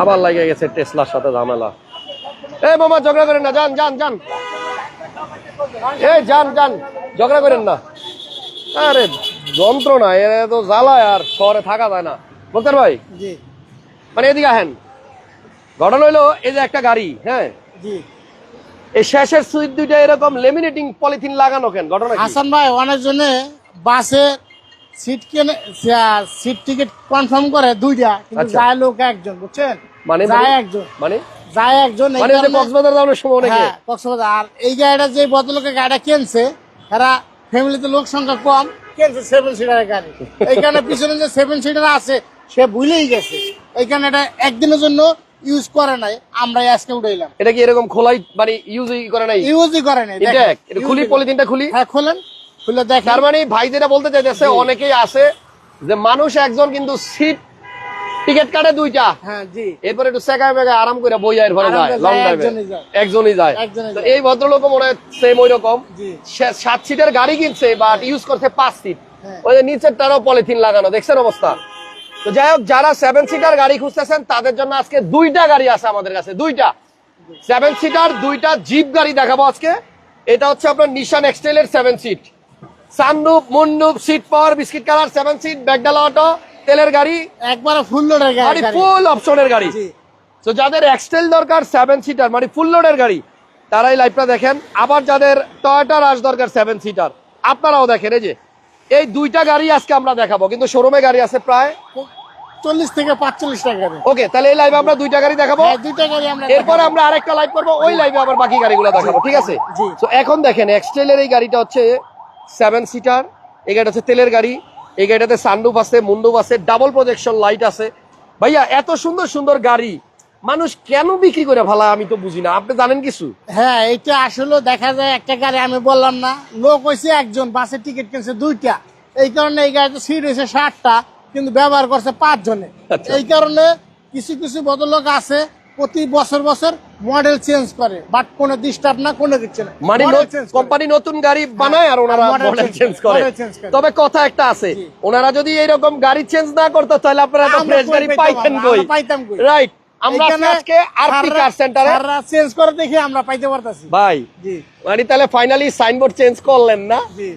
আবার লাগে গেছে টেসলার সাথে ঝামেলা। এই মামা ঝগড়া করেন না যান যান যান। এই যান যান। ঝগড়া করেন না। আরে যন্ত্রণা এ তো জ্বালায় আর শহরে থাকা যায় না। বলতে ভাই? মানে এদিকে আহেন। ঘটনা হইল এই যে একটা গাড়ি হ্যাঁ? এই শেষের সুইচ দুইটা এরকম লেমিনেটিং পলিথিন লাগানো কেন? ঘটনা হাসান ভাই অনেক জনে বাসে সিট কেনে সিট টিকিট কনফার্ম করে দুইটা কিন্তু আচ্ছা। যায় লোক একজন বুঝছেন? মানে যায় একজন। মানে যায় একজন মানে যে কক্সবাজার যাওয়ার সময় অনেকে হ্যাঁ কক্সবাজার। আর এই গাড়িটা যে ভদ্রলোকের গাড়িটা কিনছে ফ্যামিলিতে লোক সংখ্যা কম কিনছে সেভেন সিটারের গাড়ি। এইখানে পিছনে যে সেভেন সিটার আছে সে ভুলেই গেছে। এইখানে এটা একদিনের জন্য ইউজ করে নাই আমরা আজকে উঠাইলাম এটা কি এরকম খোলাই মানে ইউজই করে নাই? ইউজই করে নাই এটা এটা খুলি পলিথিনটা খুলি। হ্যাঁ খোলেন খুলে দেখেন। তার মানে ভাই যেটা বলতে চাইতেছে অনেকেই আছে যে মানুষ একজন কিন্তু সিট টিকিট কাটে দুইটা। হ্যাঁ জি। এরপর একটু সেকায় মেকায় আরাম করে বইয়ের ঘরে আরাম যায় লং ড্রাইভে একজনই যায়। তো এই ভদ্রলোক মনে হয় সেম ওই রকম সাত সিটের গাড়ি কিনছে বাট ইউজ করছে পাঁচ সিট হ্যাঁ। ওই যে নিচের নিচেরটারও পলিথিন লাগানো দেখছেন অবস্থা? তো যাই হোক যারা সেভেন সিটার গাড়ি খুঁজতেছেন তাদের জন্য আজকে দুইটা গাড়ি আছে আমাদের কাছে দুইটা। সেভেন সিটার দুইটা জিপ গাড়ি দেখাবো আজকে। এটা হচ্ছে আপনার নিশান এক্সটেলের seven seat sunroof মুন্ডুপ seat power biscuit colour seven seat ব্যাগডালা auto তেলের গাড়ি? একবারে ফুল লোডের মানে গাড়ি। ফুল অপশনের গাড়ি। তো যাদের এক্সটেল দরকার সেভেন সিটার মানে ফুল লোডের গাড়ি তারাই লাইভটা দেখেন। আবার যাদের টয়টা রাশ দরকার সেভেন সিটার আপনারাও দেখেন এই যে এই দুইটা গাড়ি আজকে আমরা দেখাবো কিন্তু শোরুমে গাড়ি আছে প্রায় চল্লিশ থেকে পাঁচচল্লিশ টাকা ওকে তাহলে এই লাইভে আমরা দুইটা গাড়ি দেখাবো। হ্যাঁ দুইটা গাড়ি আমরা এরপর আমরা আরেকটা লাইভ করব ওই লাইভে আবার বাকি গাড়িগুলো দেখাবো ঠিক আছে? তো এখন দেখেন এক্সটেলের এই গাড়িটা হচ্ছে সেভেন সিটার এই গাড়িটা হচ্ছে তেলের গাড়ি। এই গাড়িটাতে সানরুফ আছে মুন্ডুপ আছে ডাবল প্রজেকশন লাইট আছে। ভাইয়া এত সুন্দর সুন্দর গাড়ি। মানুষ কেন বিক্রি করে ভালা আমি তো বুঝি না। আপনি জানেন কিছু? হ্যাঁ এটা আসলে দেখা যায় একটা গাড়ি আমি বললাম না লোক হয়েছে একজন বাসের টিকিট কিনছে দুইটা। এই কারণে এই গাড়িতে সিট হয়েছে ষাটটা কিন্তু ব্যবহার করছে পাঁচ জনে আচ্ছা। এই কারণে কিছু কিছু ভদ্রলোক আছে প্রতি বছর বছর মডেল চেঞ্জ করে বাট কোনো ডিস্টার্ব না কোনো কিছু না। মানে। কোম্পানি নতুন গাড়ই বানায় আর ওনারা মডেল চেঞ্জ করে। তবে কথা একটা আছে ওনারা যদি এরকম গাড়ি চেঞ্জ না করতো তাহলে আপনারা আমরা ফ্রেশ গাড়ি পাইতেন কই? পাইতাম কই? রাইট আমরা আজকে আরপি কার সেন্টারে সাররা চেঞ্জ করে দেখে আমরা পাইতে পারতাছি। ভাই জি। মানে তাহলে ফাইনালি সাইনবোর্ড চেঞ্জ করলেন না? জি।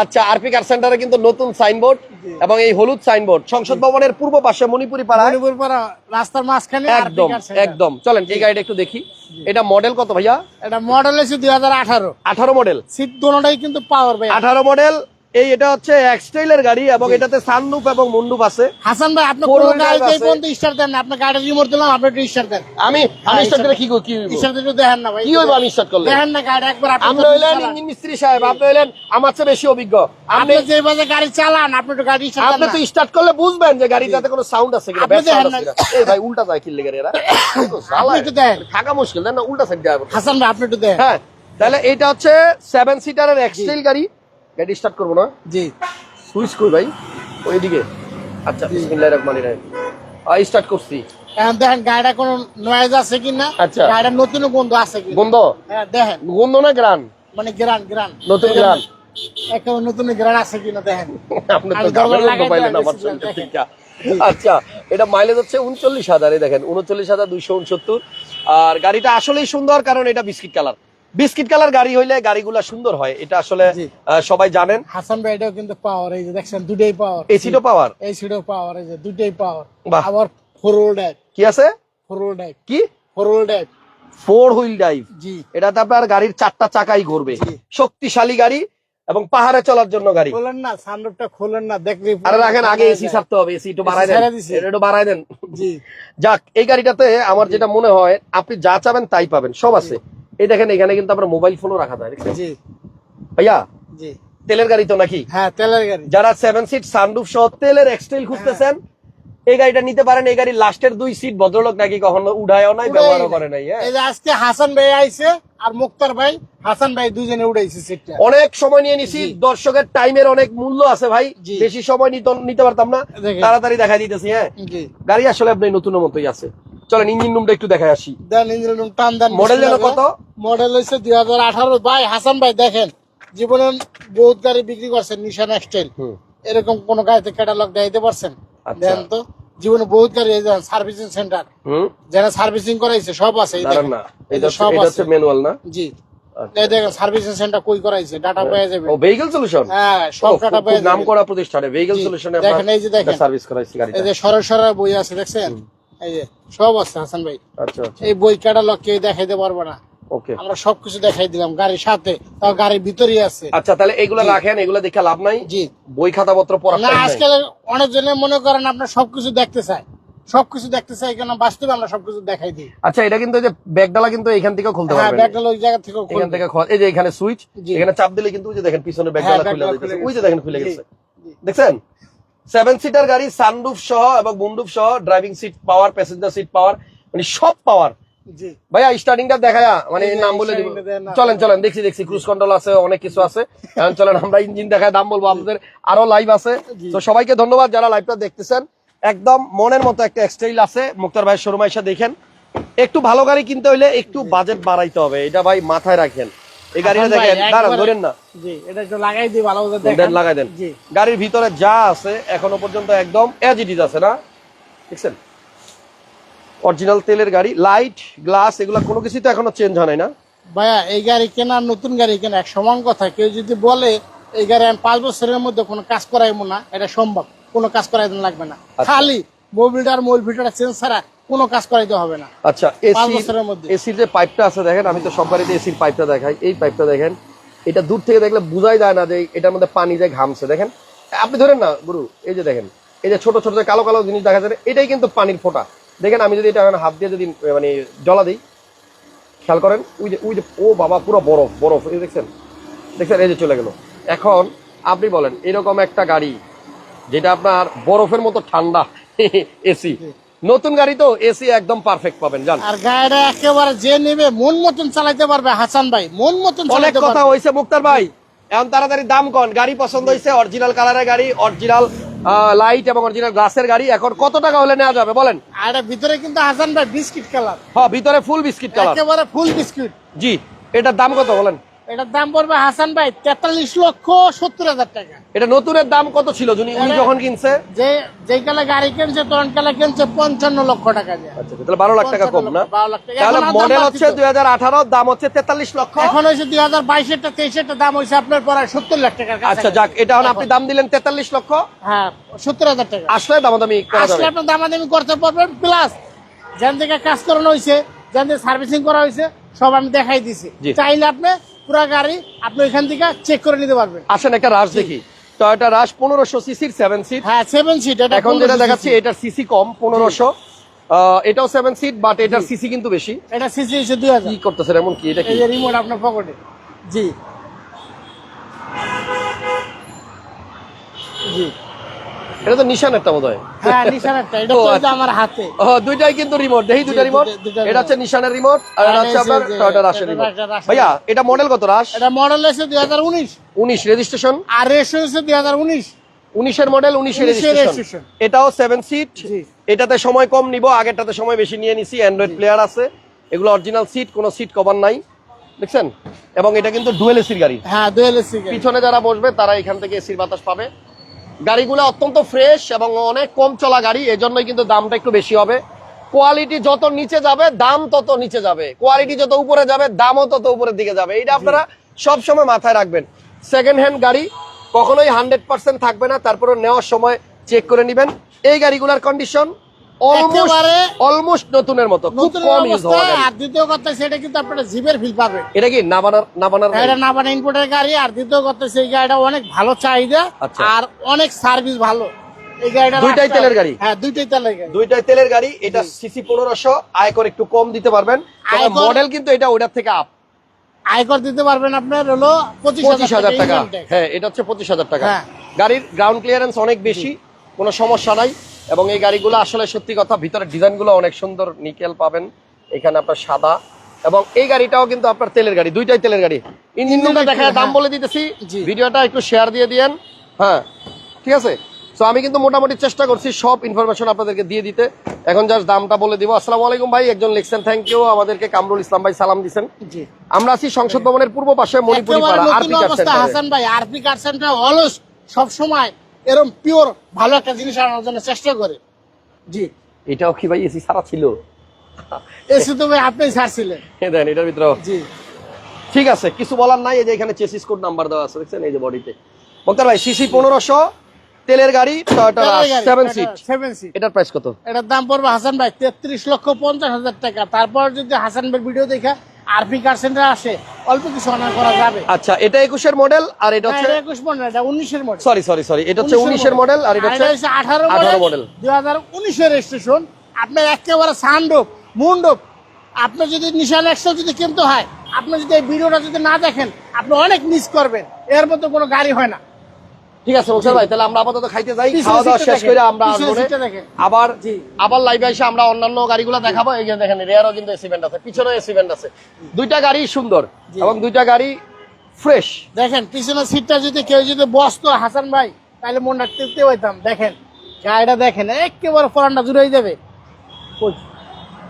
আচ্ছা আরপি কার সেন্টারে কিন্তু নতুন সাইনবোর্ড এবং এই হলুদ সাইনবোর্ড সংসদ ভবনের পূর্ব পাশে মণিপুরি পাড়া মণিপুরি পাড়া রাস্তার মাঝখানে একদম একদম। চলেন এই গাড়িটা একটু দেখি। এটা মডেল কত ভাইয়া? এটা মডেল হচ্ছে দুই হাজার আঠারো। আঠারো মডেল সিট দোনোটাই কিন্তু পাওয়ার ভাই আঠারো মডেল এই এটা হচ্ছে এক্সটাইলের গাড়ি এবং এটাতে সানরুফ এবং মুন্ডুপ আছে। হাসান ভাই আপনি গাড়ি drive পর্যন্ত স্টার্ট দেন না? আপনি গাড়ি রিমোট দিলাম আপনি একটু স্টার্ট দেন। আমি আমি স্টার্ট দিলে কি কি? স্টার্ট একটু দেখেন না ভাই। কি হইব আমি স্টার্ট করলে? দেখেন না গাড়ি একবার আপনি আমরা হইলেন। ইঞ্জিন মিস্ত্রি সাহেব আপনি হইলেন আমার চেয়ে বেশি অভিজ্ঞ। আপনি আপনি যে গাড়ি চালান আপনি একটু গাড়ি স্টার্ট আপনি তো স্টার্ট করলে বুঝবেন যে গাড়িটাতে কোনো সাউন্ড আছে কিনা আপনি দেখেন কিনা। এই ভাই উল্টা যায় কিনলে গাড়ি এরা। জ্বালায়। একটু দেখেন। থাকা মুশকিল না উল্টা সাইড হাসান ভাই আপনি একটু দেখেন হ্যাঁ তাহলে এটা হচ্ছে সেভেন সিটারের এক্সটাইল গাড়ি। গাড়ি স্টার্ট করব না? জি। সুইচ কই ভাই ওইদিকে। আচ্ছা বিসমিল্লাহির রহমানির রহিম। আই স্টার্ট করছি। এখন দেখেন গাড়িটা কোনো নয়েজ আছে কিনা? আচ্ছা। গাড়িটা নতুন গন্ধ আছে কিনা? গন্ধ? হ্যাঁ দেখেন। গন্ধ না গ্রান? মানে গ্রান গ্রান। নতুন গ্রান। একেবারে নতুন গ্রান আছে কিনা দেখেন? আপনি তো আমার। থেকে। আচ্ছা এটা মাইলেজ হচ্ছে উনচল্লিশ হাজার দেখেন উনচল্লিশ হাজার দুইশো উনসত্তর। আর গাড়িটা আসলেই সুন্দর কারণ এটা বিস্কিট কালার বিস্কিট কালার গাড়ি হইলে গাড়িগুলা সুন্দর হয় এটা আসলে সবাই জানেন। হাসান ভাই এটাও কিন্তু পাওয়ার এই যে দেখছেন দুটাই পাওয়ার এসিটো পাওয়ার এই সিটও পাওয়ার এই যে দুটাই পাওয়ার। আবার ফোর হুইল ড্রাইভ কি আছে? ফোর হুইল ড্রাইভ কি? Four wheel drive four wheel drive জি। এটাতে আপনার গাড়ির চারটা চাকাই ঘুরবে। শক্তিশালী গাড়ি এবং পাহাড়ে চলার জন্য গাড়ি। খোলেন না সানরুফটা খোলেন না দেখলে আরে রাখেন আগে এসি ছাড়তে হবে এসি একটু বাড়াই দেন। এটা একটু বাড়াই দেন। জি। যাক এই গাড়িটাতে আমার যেটা মনে হয় আপনি যা চাবেন তাই পাবেন সব আছে। এই দেখেন এখানে কিন্তু আপনার মোবাইল ফোনও রাখা যায়? জি। ভাইয়া? জি। তেলের গাড়ি তো নাকি? হ্যাঁ তেলের গাড়ি। যারা সেভেন সিট সানরুফ সহ তেলের এক্সটেল খুঁজতেছেন এই গাড়িটা নিতে পারেন এই গাড়ির লাস্টের দুই সিট ভদ্রলোক নাকি কখনো উঠায়ও নাই ব্যবহারও করে নাই হ্যাঁ? এই যে আজকে হাসান ভাই আইছে আর মুক্তার ভাই হাসান ভাই দুজনে উড়াইছে সিটটা অনেক সময় নিয়ে নিছি দর্শকের টাইমের অনেক মূল্য আছে ভাই বেশি সময় নিতে পারতাম না তাড়াতাড়ি দেখা দিতেছি হ্যাঁ? জি। গাড়ি আসলে আপনি নতুন মতোই আছে। চলেন ইঞ্জিন রুমটা একটু দেখায় আসি। দেন ইঞ্জিন রুম টান দেন মডেল যেন কত? মডেল হচ্ছে দুই হাজার আঠারো। ভাই হাসান ভাই দেখেন জীবনে বহুত গাড়ি বিক্রি করছেন নিশান এক্সটাইল হুম। এরকম কোন গাড়িতে ক্যাটালগ দেখাইতে পারছেন? আচ্ছা। দেন তো জীবনে বহুত গাড়ি সার্ভিসিং সেন্টার যারা সার্ভিসিং করাইছে সব আছে সব আছে। ম্যানুয়াল না? জি। আচ্ছা। এই দেখেন সার্ভিসিং সেন্টার কই করাইছে? ডাটা পেয়ে যাবে ও ভেহিকল সলিউশন হ্যাঁ সব ডাটা পেয়ে নাম করা প্রতিষ্ঠানে ভেহিকল সলিউশনে দেখেন, এই যে দেখেন। সার্ভিস করাইছি গাড়িটা। এই যে সরল সরল বই আছে দেখছেন? এই যে সব আছে হাসান ভাই। আচ্ছা আচ্ছা। এই বই ক্যাটালগ কেউ দেখাইতে পারবে না। ওকে। আমরা সবকিছু দেখাই দিলাম গাড়ির সাথে তাও গাড়ির ভিতরেই আছে। আচ্ছা তাহলে এগুলো রাখেন এগুলো দেখে লাভ নাই? জি। বই খাতাপত্র পড়ার না আজকাল অনেকজনে মনে করেন আপনার সবকিছু দেখতে চায়। সবকিছু দেখতে চাই কেন? বাস্তবে আমরা সবকিছু দেখাই দিই। আচ্ছা এটা কিন্তু যে ব্যাগডালা কিন্তু এখান থেকে খুলতে হ্যাঁ ব্যাগটা ওই জায়গা থেকে এখান থেকে এই যে এখানে সুইচ। এখানে চাপ দিলে কিন্তু ওই যে দেখেন পিছনে হ্যাঁ, ব্যাগডালা ব্যাগডালা খুলে ওই যে দেখেন খুলে গেছে। দেখছেন? সেভেন সিটার গাড়ি সানরুফ সহ এবং বুনরুফ সহ driving seat power passenger seat power মানে সব পাওয়ার ভাইয়া স্টার্টিংটা দেখায়া মানে নাম বলে দিব। চলেন চলেন দেখছি দেখছি ক্রুজ কন্ট্রোল আছে অনেক কিছু আছে। এখন চলেন আমরা ইঞ্জিন দেখায় দাম বলব আপনাদের আরও লাইভ আছে। তো সবাইকে ধন্যবাদ যারা লাইভটা দেখতেছেন। একদম মনের মতো একটা এক্সটাইল আছে মুক্তার ভাইয়ের শোরুম এসে দেখেন। একটু ভালো গাড়ি কিনতে হইলে একটু বাজেট বাড়াইতে হবে এটা ভাই মাথায় রাখেন। এই গাড়িটা হাসান ভাই, দেখেন দাঁড়ান ধরেন না। জি এটা একটু লাগাই দিই ভালো করে দেখেন। লাগাই দেন। গাড়ির ভিতরে যা আছে এখনও পর্যন্ত একদম এজ ইট ইজ আছে না? দেখছেন? অরিজিনাল তেলের গাড়ি লাইট গ্লাস এগুলো কোনো কিছুই তো এখনও চেঞ্জ হয় না? ভাইয়া এই গাড়ি কেনার নতুন গাড়ি কেনা এক সমান কথা কেউ যদি বলে এই গাড়ি আমি পাঁচ বছরের মধ্যে কোনো কাজ করাইবো না এটা সম্ভব কোনো কাজ করাইতে লাগবে না। আচ্ছা। খালি মোবিলটার মোবিল চেঞ্জ ছাড়া কোনো কাজ করাইতে হবে না। আচ্ছা এসি এসির যে পাইপটা আছে দেখেন আমি তো সব গাড়িতে এসির পাইপটা দেখাই। এই পাইপটা দেখেন এটা দূর থেকে দেখলে বোঝাই যায় না যে এটার মধ্যে পানি যে ঘামছে। দেখেন আপনি ধরেন না গুরু এই যে দেখেন এই যে ছোট ছোট যে কালো কালো জিনিস দেখা যায় এটাই কিন্তু পানির ফোঁটা। দেখেন আমি যদি এটা হাত দিয়ে যদি মানে জলা দিই খেয়াল করেন ওই যে ওই যে ও বাবা পুরো বরফ বরফ এই দেখছেন দেখছেন এই যে চলে গেল। এখন আপনি বলেন এরকম একটা গাড়ি যেটা আপনার বরফের মতো ঠান্ডা এসি নতুন গাড়ি তো এসি একদম পারফেক্ট পাবেন জান। আর গাড়িটা একেবারে যে নেবে মন মতন চালাইতে পারবে হাসান ভাই মন মতন অনেক কথা হয়েছে মুক্তার ভাই। এখন তাড়াতাড়ি দাম কন গাড়ি পছন্দ হয়েছে অরিজিনাল কালারের গাড়ি অরিজিনাল লাইট এবং অরিজিনাল গ্লাসের গাড়ি। এখন কত টাকা হলে নেওয়া যাবে বলেন? আর ভিতরে কিন্তু হাসান ভাই বিস্কিট কালার হ্যাঁ ভিতরে ফুল বিস্কিট কালার একেবারে ফুল বিস্কিট জি এটার দাম কত বলেন? এটার দাম পড়বে হাসান ভাই তেতাল্লিশ লক্ষ সত্তর হাজার টাকা। এটা নতুনের দাম কত ছিল উনি যখন কিনছে? যে যেই কালে গাড়ি কিনছে তখন কালে কিনছে পঞ্চান্ন লক্ষ টাকা দিয়ে। আচ্ছা তাহলে বারো লাখ টাকা কম না? 12 লাখ টাকা। তাহলে মডেল হচ্ছে দুই হাজার আঠারো দাম হচ্ছে তেতাল্লিশ লক্ষ। এখন হয়েছে দুই হাজার বাইশেরটা তেইশেরটা দাম হয়েছে আপনার পড়ায় সত্তর লাখ কাছাকাছি। আচ্ছা যাক এটা এখন আপনি দাম দিলেন তেতাল্লিশ লক্ষ। হ্যাঁ সত্তর হাজার টাকা। আসলে দামাদামি আসলে আপনার দামাদামি করতে পারবেন প্লাস যেন থেকে কাজ করানো হয়েছে যেন সার্ভিসিং করা হয়েছে সব আমি দেখাই দিছি। চাইলে আপনি পুরো গাড়ি আপনি এখান থেকে চেক করে নিতে পারবেন। আসেন একটা রাশ দেখি। টয়োটা রাশ পনেরোশো সিসির সেভেন সিট হ্যাঁ সেভেন সিট এটা এখন যেটা দেখাচ্ছি এটার সিসি কম পনেরোশো। এটাও সেভেন সিট বাট এটার সিসি কিন্তু বেশি। এটা সিসি হচ্ছে দুই হাজার। কি করতেছে এমন কি? এটা কি? রিমোট আপনার পকেটে জি। জি। এটা তো নিশান একটা বোধ হয় হ্যাঁ নিশানারটা এটা তো। আমার হাতে। ও, দুইটাই কিন্তু রিমোট দেখি দুইটা রিমোট দুইটা- দুইটা এটা হচ্ছে নিশানের রিমোট আর আর এটা হচ্ছে আপনার টয়োটা রাশের রিমোট রাশের- রাশের ভাইয়া এটা মডেল কত রাশ এটা মডেল এসে দুই হাজার উনিশ। উনিশ রেজিস্ট্রেশন আর উনিশের মডেল উনিশের রেজিস্ট্রেশন এটাও সেভেন সিট এটাতে সময় কম নিব আগেরটাতে সময় বেশি নিয়ে নিছি অ্যান্ড্রয়েড প্লেয়ার আছে। এগুলো অরিজিনাল সিট কোনো সিট কভার নাই। দেখছেন? এবং এটা কিন্তু ডুয়েল এসির গাড়ি। হ্যাঁ দুয়েল এসি পিছনে যারা বসবে তারা এখান থেকে এসির বাতাস পাবে। গাড়িগুলো অত্যন্ত ফ্রেশ এবং অনেক কম চলা গাড়ি এজন্যই কিন্তু দামটা একটু বেশি হবে। কোয়ালিটি যত নিচে যাবে দাম তত নিচে যাবে। কোয়ালিটি যত উপরে যাবে দামও তত উপরের দিকে যাবে। এটা আপনারা সবসময় মাথায় রাখবেন। সেকেন্ড হ্যান্ড গাড়ি কখনোই হান্ড্রেড পার্সেন্ট থাকবে না তারপরে নেওয়ার সময় চেক করে নেবেন। এই গাড়িগুলোর কন্ডিশন অলমোস্ট নতুনের মতো খুব কম ইউজ হওয়া আর দ্বিতীয় কথা সেটা কিন্তু আপনারা জিপের ফিল পাবেন। এটা কি না বানার না বানার গাড়ি? এটা নাবানা ইনপুটের গাড়ি আর দ্বিতীয় কথা সেই গাড়িটা অনেক ভালো চাহিদা আচ্ছা। আর অনেক সার্ভিস ভালো। এই গাড়িটা দুইটাই তেলের গাড়ি? হ্যাঁ দুইটাই তেলের গাড়ি। দুইটাই তেলের গাড়ি এটা সিসি পনেরোশো আয়কর একটু কম দিতে পারবেন। মডেল কিন্তু এটা থেকে আপ আয়কর দিতে পারবেন আপনার হলো পঁচিশ পঁচিশ হাজার টাকা হ্যাঁ এটা হচ্ছে পঁচিশ হাজার টাকা। হ্যাঁ। গাড়ির গ্রাউন্ড ক্লিয়ারেন্স অনেক বেশি কোনো সমস্যা নাই। এবং এই গাড়িগুলো আসলে সত্যি কথা ভিতরে ডিজাইনগুলো অনেক সুন্দর নিকেল পাবেন এখানে আপনার সাদা এবং এই গাড়িটাও কিন্তু আপনার তেলের গাড়ি দুইটাই তেলের গাড়ি। ইঞ্জিন রুমটা দেখা দাম হ্যাঁ। বলে দিতেছি ভিডিওটা একটু শেয়ার দিয়ে দিয়েন হ্যাঁ ঠিক আছে? তো আমি কিন্তু মোটামুটি চেষ্টা করছি সব ইনফরমেশন আপনাদেরকে দিয়ে দিতে। এখন জাস্ট দামটা বলে দিব। আসসালামু আলাইকুম ভাই একজন লিখছেন থ্যাংক ইউ আমাদেরকে কামরুল ইসলাম ভাই সালাম দিছেন। জি। আমরা আছি সংসদ ভবনের পূর্ব পাশে মণিপুরি পাড়া আরপি কার সেন্টারে। হাসান ভাই আরপি কার সেন্টার অলস সব সময় এরকম পিওর ভালো একটা জিনিস আনার জন্য চেষ্টা করে। জি। এটাও কি ভাই এসি সারা ছিল? এসে তো ভাই আপনি ছাড়ছিলেন। দেন এটার ভিতরে জি। ঠিক আছে কিছু বলার নাই এই যে এখানে চেসিস কোড নাম্বার দেওয়া আছে দেখছেন? এই যে বডিতে বক্তার ভাই সিসি পনেরোশো তেলের গাড়ি সেভেন সিট সেভেন সিট এটার প্রাইস কত? এটার দাম পড়বে হাসান ভাই তেত্রিশ লক্ষ পঞ্চাশ হাজার টাকা। তারপর যদি হাসান ভাই ভিডিও দেখা আরপি কার সেন্টার আসে অল্প কিছু অনার করা যাবে। আচ্ছা এটা একুশের মডেল আর এটা হচ্ছে একুশ মডেল এটা উনিশের মডেল সরি সরি সরি এটা হচ্ছে উনিশের মডেল আর এটা হচ্ছে আঠারো 18 মডেল হাজার উনিশের রেজিস্ট্রেশন আপনার একেবারে সানডোপ মুন্ডোপ আপনি যদি নিশান একশো যদি কিনতে হয় আপনি যদি এই ভিডিওটা যদি না দেখেন আপনি অনেক মিস করবেন। এর মতো কোনো গাড়ি হয় না। ঠিক আছে বক্তার ভাই তাহলে আমরা আপাতত খাইতে যাই খাওয়া দাওয়া শেষ করে আমরা। আবার আবার লাইভে এসে আমরা অন্যান্য গাড়িগুলো দেখাবো এই যে দেখেন রেয়ারও কিন্তু এসিভেন্ট আছে পিছনেও এসিভেন্ট আছে। দুইটা গাড়ি সুন্দর এবং দুইটা গাড়ি ফ্রেশ দেখেন পিছনের সিটটা যদি কেউ যদি বসতো হাসান ভাই তাহলে মনটা টিপতে হইতাম দেখেন গাড়িটা দেখেন একেবারে ফরানটা জুড়ে যাবে।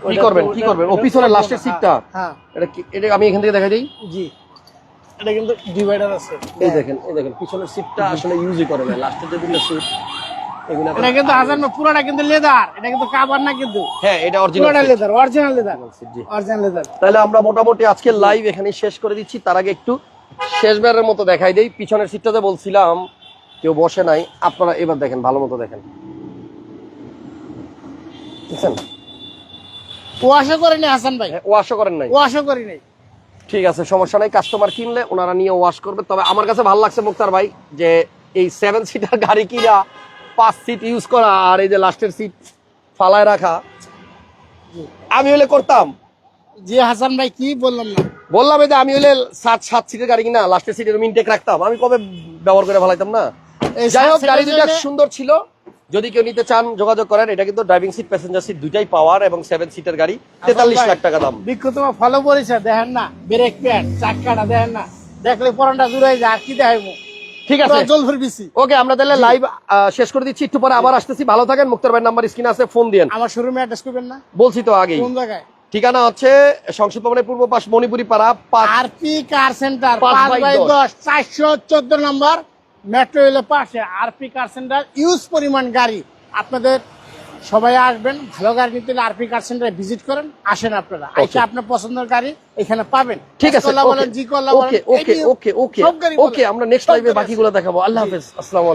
কি করবেন কি করবেন? ও পিছনের লাস্টের সিটটা হ্যাঁ। এটা এটা আমি এখান থেকে দেখা দিই? জি। এটা কিন্তু ডিভাইডার আছে। এই দেখেন এই দেখেন পিছনের সিটটা আসলে ইউজই করে না। লাস্টের যে দুটো সিট এটা কিন্তু হাসান ভাই পুরোটা কিন্তু লেদার এটা কিন্তু কাবার না কিন্তু। হ্যাঁ এটা original leather original leather original leather তাহলে আমরা মোটামুটি আজকে লাইভ এখানে শেষ করে দিচ্ছি। তার আগে একটু শেষবারের মতো দেখাই দেই। পিছনের সিটটাতে বলছিলাম কেউ বসে নাই। আপনারা এবার দেখেন ভালো মতো দেখেন। বুঝছেন ও আশা করেনি হাসান ভাই। ও আশা করেন নাই। ও আশা করি নাই ঠিক আছে সমস্যা নাই। কাস্টমার কিনলে ওনারা নিয়ে ওয়াশ করবে। তবে আমার কাছে ভালো লাগছে মুক্তার ভাই যে এই সেভেন সিটার গাড়ি কিনা পাঁচ সিট ইউজ করা আর এই যে লাস্টের সিট ফালায় রাখা। আমি হলে করতাম। জি হাসান ভাই কি বললাম না? বললাম এই যে আমি হলে সাত সাত সিটের গাড়ি কিনা লাস্টের সিটের ইনটেক রাখতাম। আমি কবে ব্যবহার করে ফেলাইতাম না? যাই হোক গাড়ি দুটা সুন্দর ছিল। যদি কেউ নিতে চান যোগাযোগ করেন এটা কিন্তু ড্রাইভিং সিট প্যাসেঞ্জার সিট দুইটাই পাওয়ার এবং সেভেন সিটের গাড়ি তেতাল্লিশ লাখ টাকা দাম। বিক্ষু তোমার ফলো করেছে দেখেন না ব্রেক প্যাড চাক্কাটা দেখেন না দেখলে পরানটা জুড়ে যায় কি দেখাইবো? ঠিক আছে। ওকে আমরা তাহলে লাইভ শেষ করে দিচ্ছি একটু পরে আবার আসতেছি। ভালো থাকেন মুক্তার ভাই নাম্বার স্ক্রিনে আছে ফোন দিয়েন। আমার শোরুমে অ্যাড্রেস করবেন না? বলছি তো আগেই। কোন জায়গায়? ঠিকানা হচ্ছে সংসদ ভবনের পূর্ব পাশ মণিপুরি পাড়া আরপি কার সেন্টার পাঁচ বাই। দশ চারশো চোদ্দ নম্বর মেট্রো রেলের পাশে আরপি কার সেন্টার ইউজ পরিমাণ গাড়ি। আপনাদের সবাই আসবেন ভালো গাড়ি নিতে আরপি কার সেন্টারে ভিজিট করেন আসেন আপনারা। আইসা আপনার পছন্দের গাড়ি এখানে পাবেন। ঠিক আছে বলেন জি কল্লা ওকে ওকে ওকে ওকে ওকে আমরা নেক্সট লাইভে বাকিগুলো দেখাবো। আল্লাহ হাফেজ আসসালামু আলাইকুম।